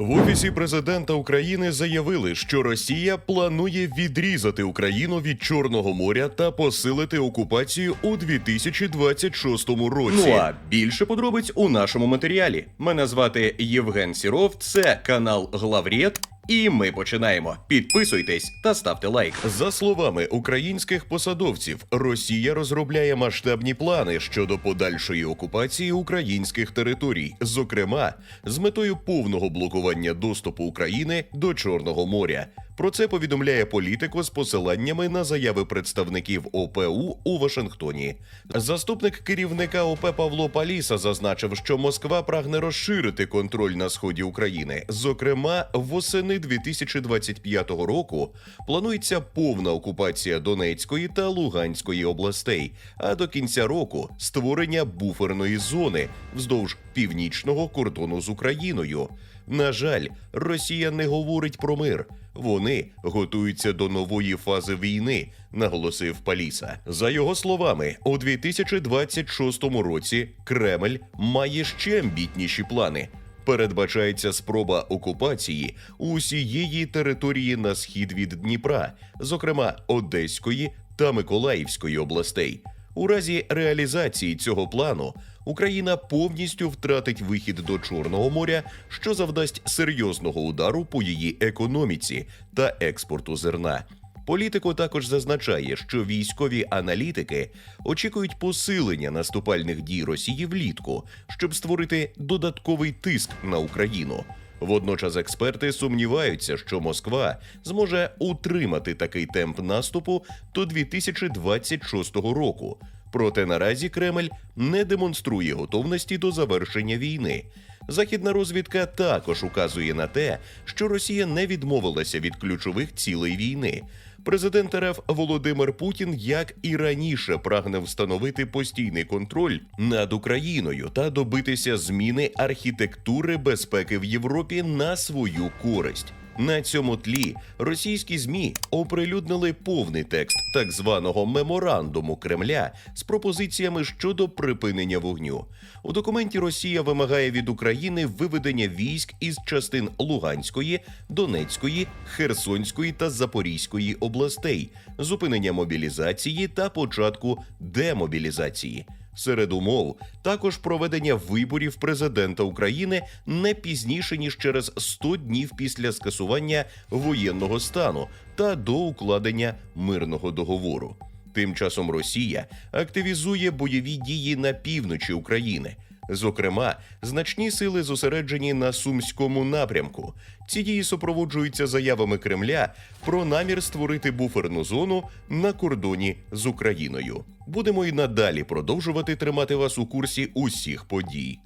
В офісі президента України заявили, що Росія планує відрізати Україну від Чорного моря та посилити окупацію у 2026 році. Ну а більше подробиць у нашому матеріалі. Мене звати Євген Сіров, це канал Главрєд, і ми починаємо. Підписуйтесь та ставте лайк. За словами українських посадовців, Росія розробляє масштабні плани щодо подальшої окупації українських територій, зокрема з метою повного блокування доступу України до Чорного моря. Про це повідомляє політико з посиланнями на заяви представників ОПУ у Вашингтоні. Заступник керівника ОП Павло Паліса зазначив, що Москва прагне розширити контроль на сході України. Зокрема, восени 2025 року планується повна окупація Донецької та Луганської областей, а до кінця року створення буферної зони вздовж північного кордону з Україною. На жаль, Росія не говорить про мир. Вони готуються до нової фази війни, наголосив Паліса. За його словами, у 2026 році Кремль має ще амбітніші плани. Передбачається спроба окупації усієї території на схід від Дніпра, зокрема Одеської та Миколаївської областей. У разі реалізації цього плану Україна повністю втратить вихід до Чорного моря, що завдасть серйозного удару по її економіці та експорту зерна. Політико також зазначає, що військові аналітики очікують посилення наступальних дій Росії влітку, щоб створити додатковий тиск на Україну. Водночас експерти сумніваються, що Москва зможе утримати такий темп наступу до 2026 року. Проте наразі Кремль не демонструє готовності до завершення війни. Західна розвідка також указує на те, що Росія не відмовилася від ключових цілей війни. Президент РФ Володимир Путін, як і раніше, прагне встановити постійний контроль над Україною та добитися зміни архітектури безпеки в Європі на свою користь. На цьому тлі російські змі оприлюднили повний текст так званого меморандуму Кремля з пропозиціями щодо припинення вогню. У документі Росія вимагає від України виведення військ із частин Луганської, Донецької, Херсонської та Запорізької областей, зупинення мобілізації та початку демобілізації. Серед умов також проведення виборів президента України не пізніше ніж через 100 днів після скасування воєнного стану та до укладення мирного договору. Тим часом Росія активізує бойові дії на півночі України. Зокрема, значні сили зосереджені на сумському напрямку. Ці дії супроводжуються заявами Кремля про намір створити буферну зону на кордоні з Україною. Будемо і надалі продовжувати тримати вас у курсі усіх подій.